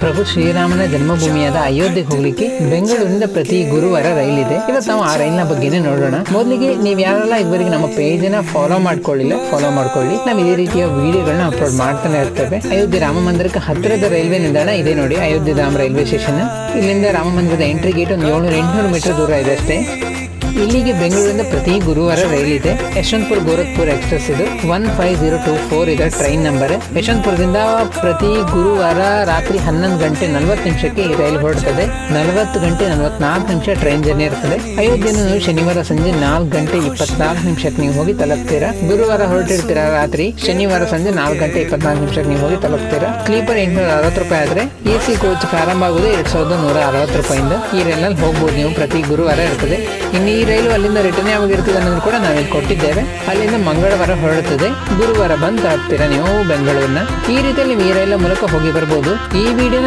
ಪ್ರಭು ಶ್ರೀರಾಮನ ಜನ್ಮಭೂಮಿಯಾದ ಅಯೋಧ್ಯೆಗೆ ಹೋಗ್ಲಿಕ್ಕೆ ಬೆಂಗಳೂರಿನಿಂದ ಪ್ರತಿ ಗುರುವಾರ ರೈಲ್ ಇದೆ ಇವತ್ತು ನಾವು ಆ ರೈಲಿನ ಬಗ್ಗೆನೇ ನೋಡೋಣ. ಮೊದಲಿಗೆ ನೀವು ಯಾರೆಲ್ಲ ಇದುವರೆಗೆ ನಮ್ಮ ನ ಫಾಲೋ ಮಾಡ್ಕೊಳ್ಳಿಲ್ಲ ಫಾಲೋ ಮಾಡ್ಕೊಳ್ಳಿ. ನಾವು ಇದೇ ರೀತಿಯ ವಿಡಿಯೋಗಳನ್ನ ಅಪ್ಲೋಡ್ ಮಾಡ್ತಾನೆ ಇರ್ತೇವೆ. ಅಯೋಧ್ಯೆ ರಾಮ ಮಂದಿರಕ್ಕೆ ಹತ್ತಿರದ ರೈಲ್ವೆ ನಿಲ್ದಾಣ ಇದೆ ನೋಡಿ, ಅಯೋಧ್ಯೆ ರಾಮ ರೈಲ್ವೆ ಸ್ಟೇಷನ್ ಇಲ್ಲಿಂದ ರಾಮ ಮಂದಿರದ ಎಂಟ್ರಿ ಗೇಟ್ ಒಂದು ಏಳ್ನೂರ ಎಂಟುನೂರು ಮೀಟರ್ ದೂರ ಇದೆ ಅಷ್ಟೇ. ಇಲ್ಲಿಗೆ ಬೆಂಗಳೂರಿಂದ ಪ್ರತಿ ಗುರುವಾರ ರೈಲ್ ಇದೆ. ಯಶವಂತಪುರ ಗೋರಖ್ಪುರ್ ಎಕ್ಸ್ಪ್ರೆಸ್ ಇದು. One five zero two four ಇದೆ ಟ್ರೈನ್ ನಂಬರ್. ಯಶವಂತಪುರದಿಂದ ಪ್ರತಿ ಗುರುವಾರ ರಾತ್ರಿ ಹನ್ನೊಂದು ಗಂಟೆ ನಲವತ್ತು ನಿಮಿಷಕ್ಕೆ ಈ ರೈಲು ಹೊರಡ್ತದೆ. ನಲವತ್ತು ಗಂಟೆ ನಲವತ್ನಾಲ್ಕು ನಿಮಿಷ ಟ್ರೈನ್ ಜರ್ನಿ ಇರ್ತದೆ. ಅಯೋಧ್ಯೆಯನ್ನು ನೀವು ಶನಿವಾರ ಸಂಜೆ ನಾಲ್ಕು ಗಂಟೆ ಇಪ್ಪತ್ನಾಲ್ಕು ನಿಮಿಷಕ್ಕೆ ನೀವು ಹೋಗಿ ತಲುಪ್ತೀರಾ? ಗುರುವಾರ ಹೊರಟಿರ್ತೀರಾ ರಾತ್ರಿ? ಶನಿವಾರ ಸಂಜೆ ನಾಲ್ಕು ಗಂಟೆ ಇಪ್ಪತ್ನಾಲ್ಕು ನಿಮಿಷಕ್ಕೆ ನೀವು ಹೋಗಿ ತಲುಪ್ತೀರಾ? ಸ್ಲೀಪರ್ ಎಂಟುನೂರ ಅರವತ್ತು ರೂಪಾಯಿ ಆದ್ರೆ ಎ ಸಿ ಕೋಚ್ ಪ್ರಾರಂಭ ಆಗುವುದು ಎರಡ್ ಸಾವಿರದ ನೂರ ಅರವತ್ತು ರೂಪಾಯಿಂದ. ಈ ರೈಲಲ್ಲಿ ಹೋಗ್ಬೋದು ನೀವು ಪ್ರತಿ ಗುರುವಾರ ಇರ್ತದೆ. ಇನ್ನು ಈ ರೈಲು ಅಲ್ಲಿಂದ ರಿಟರ್ನ್ ಯಾವಾಗ ಇರ್ತದೆ ಅನ್ನೋದು ಕೂಡ ನಾವಿಲ್ಲಿ ಕೊಟ್ಟಿದ್ದೇವೆ. ಅಲ್ಲಿಂದ ಮಂಗಳವಾರ ಹೊರಡುತ್ತದೆ. ಗುರುವಾರ ಬಂದು ತಲುಪ್ತೀರಾ ನೀವು ಬೆಂಗಳೂರಿನ. ಈ ರೀತಿಯಲ್ಲಿ ನೀವು ಈ ರೈಲ ಮೂಲಕ ಹೋಗಿ ಬರ್ಬೋದು. ಈ ವಿಡಿಯೋನ